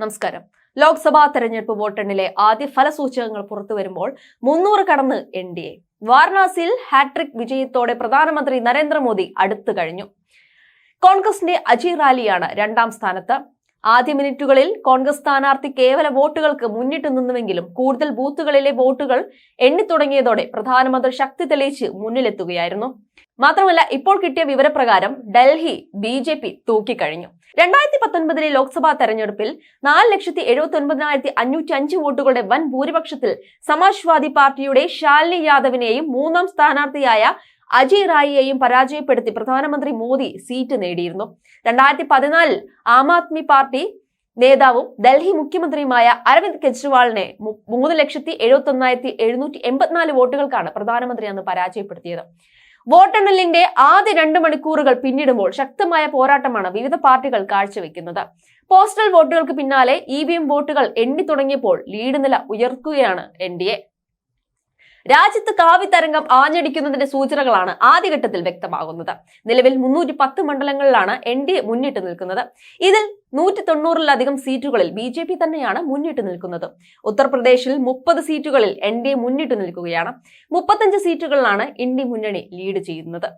നമസ്കാരം. ലോക്സഭാ തെരഞ്ഞെടുപ്പ് വോട്ടെണ്ണിലെ ആദ്യ ഫലസൂചകങ്ങൾ പുറത്തു വരുമ്പോൾ മുന്നൂറ് കടന്ന് എൻ ഡി എ. വാരണാസിയിൽ ഹാട്രിക് വിജയത്തോടെ പ്രധാനമന്ത്രി നരേന്ദ്രമോദി അടുത്തു കഴിഞ്ഞു. കോൺഗ്രസിന്റെ അജി റാലിയാണ് രണ്ടാം സ്ഥാനത്ത്. ആദ്യ മിനിറ്റുകളിൽ കോൺഗ്രസ് സ്ഥാനാർത്ഥി കേവല വോട്ടുകൾക്ക് മുന്നിട്ട് നിന്നുവെങ്കിലും കൂടുതൽ ബൂത്തുകളിലെ വോട്ടുകൾ എണ്ണിത്തുടങ്ങിയതോടെ പ്രധാനമന്ത്രി ശക്തി തെളിയിച്ച് മുന്നിലെത്തുകയായിരുന്നു. മാത്രമല്ല ഇപ്പോൾ കിട്ടിയ വിവരപ്രകാരം ഡൽഹി ബി ജെ പി തൂക്കിക്കഴിഞ്ഞു. രണ്ടായിരത്തി പത്തൊൻപതിലെ ലോക്സഭാ തെരഞ്ഞെടുപ്പിൽ നാല് ലക്ഷത്തി എഴുപത്തി ഒൻപതിനായിരത്തി അഞ്ഞൂറ്റി അഞ്ച് വോട്ടുകളുടെ വൻ ഭൂരിപക്ഷത്തിൽ സമാജ്വാദി പാർട്ടിയുടെ ശാലിനി യാദവിനെയും മൂന്നാം സ്ഥാനാർത്ഥിയായ അജയ് റായിയെയും പരാജയപ്പെടുത്തി പ്രധാനമന്ത്രി മോദി സീറ്റ് നേടിയിരുന്നു. രണ്ടായിരത്തി പതിനാലിൽ ആം ആദ്മി പാർട്ടി നേതാവും ഡൽഹി മുഖ്യമന്ത്രിയുമായ അരവിന്ദ് കെജ്രിവാളിനെ മൂന്ന് ലക്ഷത്തി എഴുപത്തി ഒന്നായിരത്തി എഴുന്നൂറ്റി എൺപത്തിനാല് വോട്ടുകൾക്കാണ് പ്രധാനമന്ത്രി അന്ന് പരാജയപ്പെടുത്തിയത്. വോട്ടെണ്ണലിന്റെ ആദ്യ രണ്ട് മണിക്കൂറുകൾ പിന്നിടുമ്പോൾ ശക്തമായ പോരാട്ടമാണ് വിവിധ പാർട്ടികൾ കാഴ്ചവെക്കുന്നത്. പോസ്റ്റൽ വോട്ടുകൾക്ക് പിന്നാലെ ഇ വി എം വോട്ടുകൾ എണ്ണി തുടങ്ങിയപ്പോൾ ലീഡ് നില ഉയർക്കുകയാണ് എൻ ഡി എ. രാജ്യത്ത് കാവിത്തരംഗം ആഞ്ഞടിക്കുന്നതിന്റെ സൂചനകളാണ് ആദ്യഘട്ടത്തിൽ വ്യക്തമാകുന്നത്. നിലവിൽ മുന്നൂറ്റി പത്ത് മണ്ഡലങ്ങളിലാണ് എൻ ഡി എ മുന്നിട്ട് നിൽക്കുന്നത്. ഇതിൽ നൂറ്റി തൊണ്ണൂറിലധികം സീറ്റുകളിൽ ബി ജെ പി തന്നെയാണ് മുന്നിട്ട് നിൽക്കുന്നത്. ഉത്തർപ്രദേശിൽ മുപ്പത് സീറ്റുകളിൽ എൻ ഡി എ മുന്നിട്ട് നിൽക്കുകയാണ്. മുപ്പത്തഞ്ച് സീറ്റുകളിലാണ് ഇന്ത്യ മുന്നണി ലീഡ് ചെയ്യുന്നത്.